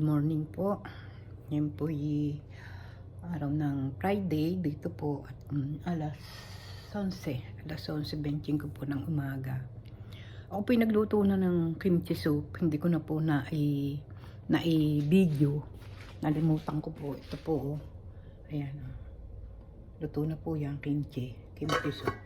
morning po. Yan po yung araw ng Friday. Dito po at mm, alas 11. Alas 11.25 po ng umaga. Ako po nagluto na ng kimchi soup. Hindi ko na po na i na i-video. Nalimutan ko po. Ito po. oh. Ayan. oh. Luto na po yung kimchi. Kimchi soup.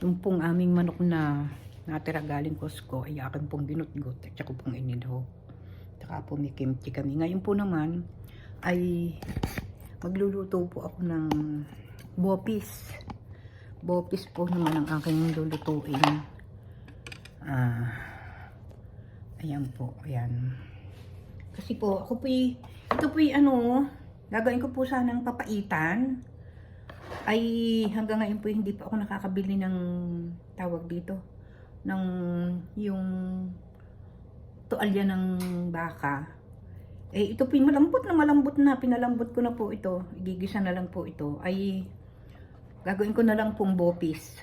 Yung pong aming manok na natira galing Costco ay akin pong ginutgot at saka pong inidho. Tsaka po may kimchi kami. Ngayon po naman ay magluluto po ako ng bopis. Bopis po naman ang aking lulutuin. Ah, ayan po, ayan. Kasi po, ako po ito po ano, gagawin ko po sanang papaitan. Ay, hanggang ngayon po hindi pa ako nakakabili ng tawag dito. ng yung tualya ng baka. Eh, ito po malambot na malambot na. Pinalambot ko na po ito. Igigisa na lang po ito. Ay, gagawin ko na lang pong bopis.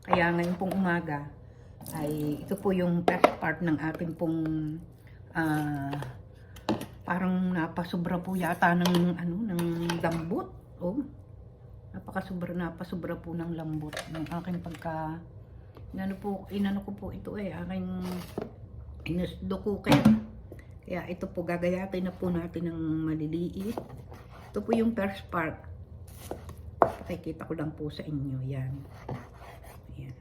Kaya ngayon pong umaga, ay ito po yung best part ng ating pong ah, parang napasobra po yata ng ano ng lambot. Oh. Napakasobra napasubra po ng lambot ng aking pagka inano po inano ko po ito eh aking inusdo ko kaya kaya ito po gagayatin na po natin ng maliliit. Ito po yung first part. Pakikita ko lang po sa inyo yan. Ayan.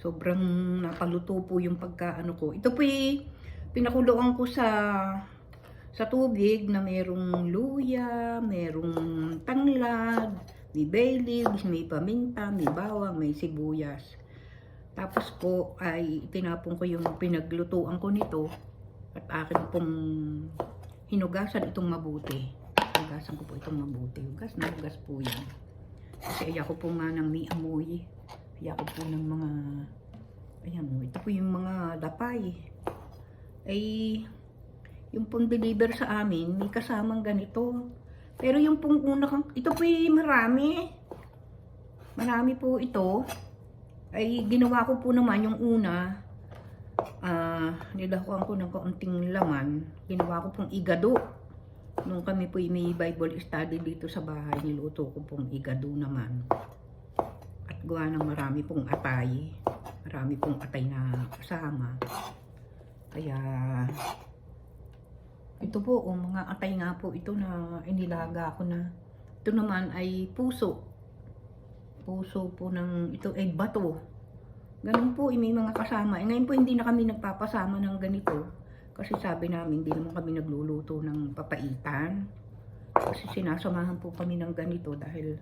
Sobrang napaluto po yung pagkaano ko. Ito po yung pinakuluan ko sa sa tubig na merong luya, merong tanglad, may bay leaves, may paminta, may bawang, may sibuyas. Tapos po ay tinapon ko yung pinaglutuan ko nito at akin pong hinugasan itong mabuti. Hinugasan ko po itong mabuti. Hugas na hugas po yan. Kasi ayaw ko po nga ng may amoy. Ayaw ko po ng mga ayan mo. Ito po yung mga dapay. Ay yung pong deliver sa amin, may kasamang ganito. Pero yung pong una kang, ito po yung marami. Marami po ito. Ay ginawa ko po naman yung una, ah, nilakuan ko ng kaunting laman. Ginawa ko pong igado. Nung kami po may Bible study dito sa bahay, niluto ko pong igado naman. At gawa ng marami pong atay. Marami pong atay na kasama. Kaya ito po, oh, mga atay nga po ito na inilaga ko na. Ito naman ay puso. Puso po ng, ito ay bato. Ganun po, eh, may mga kasama. Eh, ngayon po hindi na kami nagpapasama ng ganito. Kasi sabi namin, hindi naman kami nagluluto ng papaitan. Kasi sinasamahan po kami ng ganito dahil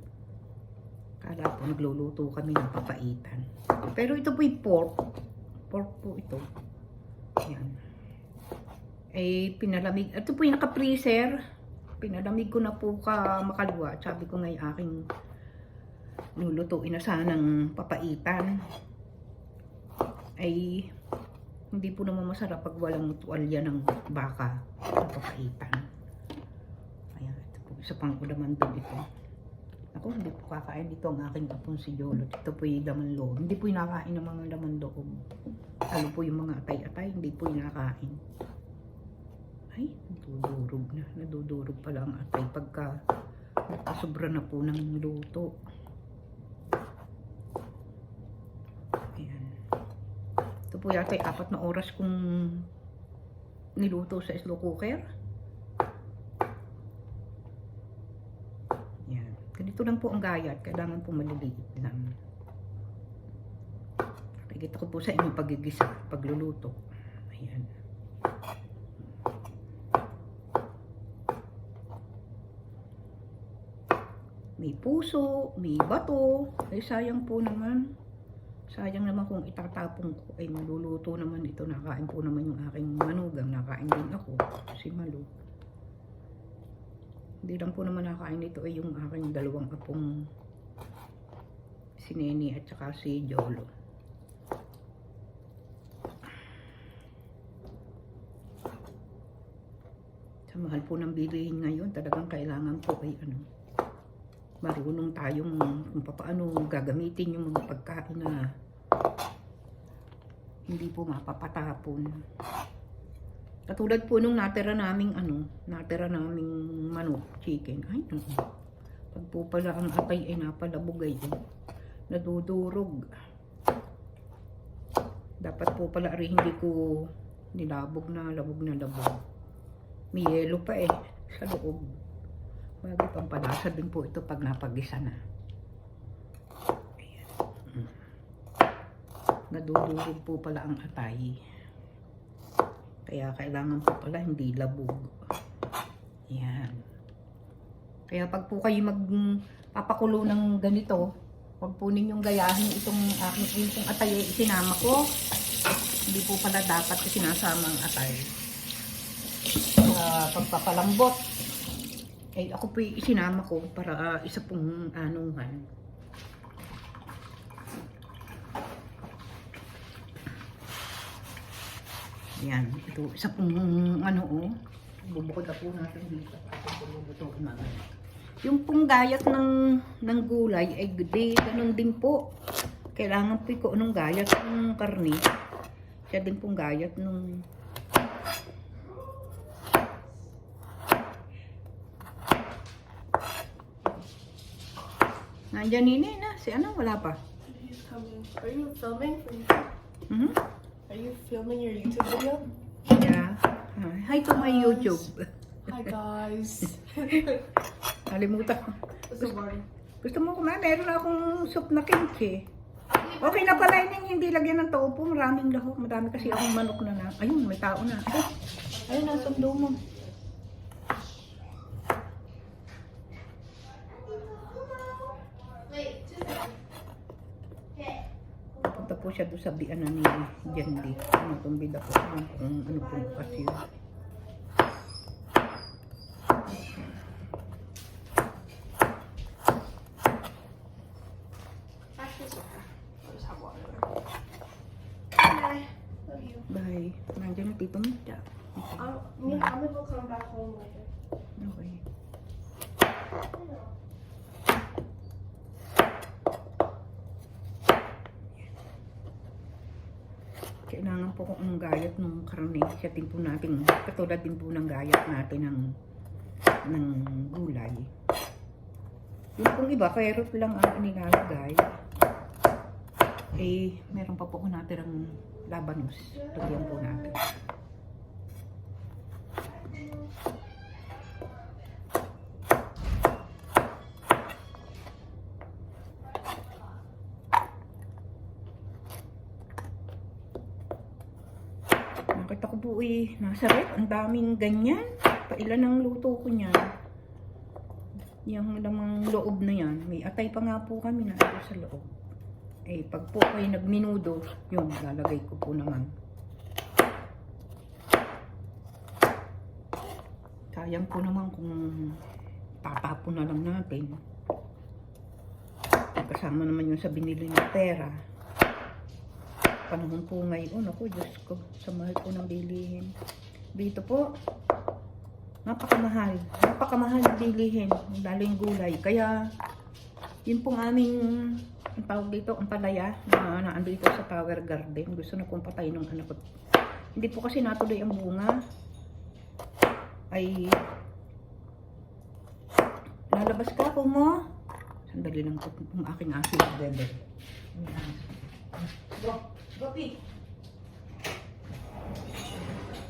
kala po nagluluto kami ng papaitan. Pero ito po yung pork. Pork po ito. Yan ay pinalamig. Ito po yung naka-freezer. Pinalamig ko na po ka makalwa. Sabi ko ngay aking lulutuin na sanang papaitan. Ay hindi po naman masarap pag walang tuwalya ng baka na papaitan. Ayan, ito po. Isa pang udaman din ito. Ako, hindi po kakain dito ang aking apong si Jolo. Ito po yung laman loob. Hindi po yung nakain ng mga laman loob. Lalo po yung mga atay-atay, hindi po yung nakain. Ay, nadudurog na. Nadudurog pala ang atay pagka nagkasobra na po ng luto. Ayan. Ito po yata apat na oras kong niluto sa slow cooker. Ayan. Ganito lang po ang gayat. Kailangan po maliliit lang. Nakikita ko po sa inyo pagigisa, pagluluto. Ayan. may puso, may bato. Ay sayang po naman. Sayang naman kung itatapon ko ay maluluto naman ito. Nakain po naman yung aking manugang. Nakain din ako. Si Malu. Hindi lang po naman nakain ito ay yung aking dalawang apong si Nene at saka si Jolo. Sa mahal po ng bilihin ngayon, talagang kailangan po ay ano, marunong tayong kung paano gagamitin yung mga pagkain na hindi po mapapatapon. Katulad po nung natira naming ano, natira naming manok, chicken. Ay, naku. Pag po pala ang atay ay napalabog ay nadudurog. Dapat po pala rin hindi ko nilabog na labog na labog. May yelo pa eh sa loob. Bagay pampalasa din po ito pag napagisa na. Ayan. Mm. Nadudurog po pala ang atay. Kaya kailangan po pala hindi labog. Yan. Kaya pag po kayo magpapakulo ng ganito, huwag po ninyong gayahin itong aking itong atay ay isinama ko. Hindi po pala dapat sinasama ang atay. Sa pagpapalambot. Eh, ako po isinama ko para ah, isa pong anuhan. Yan, ito isa pong ano oh. Bubukod na po natin dito. Ito mga. Yung pong gayat ng ng gulay ay di ganun din po. Kailangan po ko anong gayat ng karne. Siya din pong gayat nung Nandiyan nini na. Si ano? Wala pa. Are you filming? You? Mhm. Are you filming your YouTube video? Yeah. Ah, Hi to my YouTube. Hi guys. Kalimutan ko. Gusto mo kumain? Meron akong soup na kimchi. Okay na pala yun, hindi lagyan ng tofu. Maraming lahok. Madami kasi akong manok na na. Ayun, may tao na. Ay, ayun, nasa sundo mo. Po siya doon sa bianan ni Jandy. Ano itong bida ko? Ano, kung ano po kasi yun. Okay. I'll. Bye. Nandiyan na tito mo. siya. I'm, me, I'm gonna go come back home later. Okay. Kailangan po kung gayat ng karne. Siya din po natin, katulad din po ng gayat natin ng, ng gulay. Yung pong iba, carrot lang ang inilalagay. Eh, meron pa po ko natin labanos. Lagyan po natin. Nakita ko po eh, nasa ang daming ganyan. Pailan ang luto ko niyan. Yung lamang loob na yan, may atay pa nga po kami na ito sa loob. Eh, pag po kayo nagminudo, yung lalagay ko po naman. Sayang po naman kung tatapon na lang natin. Kasama naman yung sa binili ng pera panahon po ngayon. Ako, Diyos ko, sa mahal po ng bilihin. Dito po, napakamahal. Napakamahal ng bilihin, lalo yung gulay. Kaya, yun pong aming, ang tawag dito, ang palaya, na naandito sa Tower Garden. Gusto na pong patay ng anak ko. Hindi po kasi natuloy ang bunga. Ay, lalabas ka po mo. Sandali lang po, ang aking asin, bebe. Go. Gopi.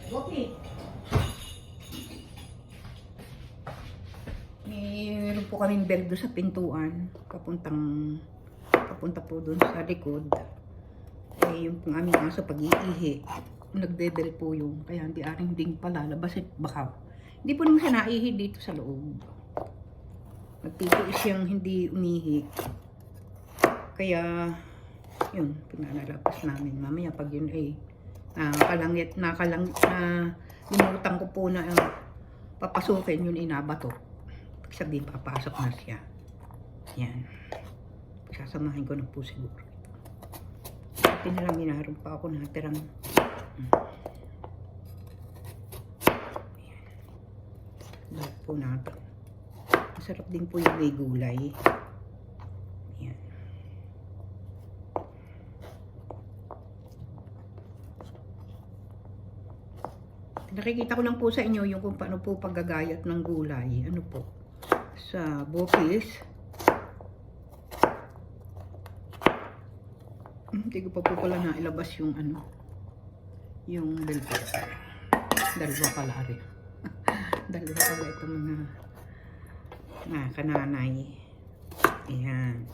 Gopi. Meron po kaming bell doon sa pintuan. Papuntang, papunta po doon sa likod. Eh, yung pong aming aso pag-iihi. Nagdedel po yung, kaya hindi aring ding palalabas at baka. Hindi po naman siya naihi dito sa loob. Nagtitiis siyang hindi umihi. Kaya, yun, pinalalapas namin. Mamaya pag yun ay nakalangit, nakalang, na limutan ko po na uh, papasukin yun inabato. Pag sabihin, papasok na siya. Yan. Sasamahin ko na po siguro. Ito na lang, minaroon pa ako natirang mm. Yan. Lahat po natin. Masarap din po yung may gulay. Yan. Nakikita ko lang po sa inyo yung kung paano po paggagayat ng gulay. Ano po? Sa bopis. Hmm, Hindi ko pa po pala nailabas yung ano. Yung bell pepper. Dalawa pala rin. Dalawa pala itong mga na kananay. Ayan.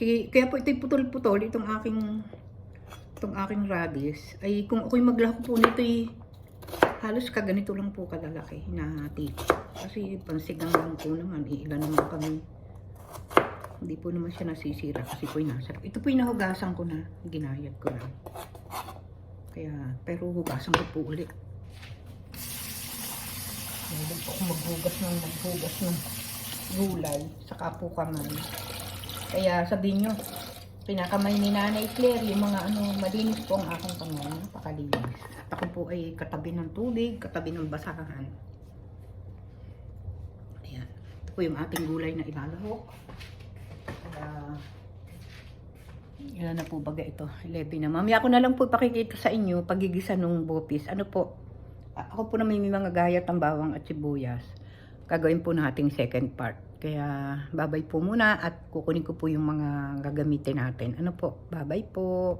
Kasi kaya po ito'y putol-putol itong aking itong aking radish ay kung ako'y maglako po nito'y halos kaganito lang po kalalaki hinahati. Kasi pansigang lang po naman, ilan naman kami. Hindi po naman siya nasisira kasi po'y nasarap. Ito po'y nahugasan ko na, ginayat ko lang. Kaya, pero hugasan ko po ulit. Hindi po ako maghugas ng maghugas ng gulay, saka po kamay. Kaya sabihin nyo, pinakamay ni Nanay Claire, yung mga ano, malinis po ang aking kamay, napakalinis. At ako po ay katabi ng tubig, katabi ng basahan. Ayan. Ito po yung ating gulay na ilalahok. Kaya, ilan na po baga ito? 11 na. Mamaya ko na lang po pakikita sa inyo pagigisa ng bopis. Ano po? Ako po na may mga gayat ng bawang at sibuyas. Gagawin po nating second part. Kaya babay po muna at kukunin ko po yung mga gagamitin natin. Ano po? Babay po.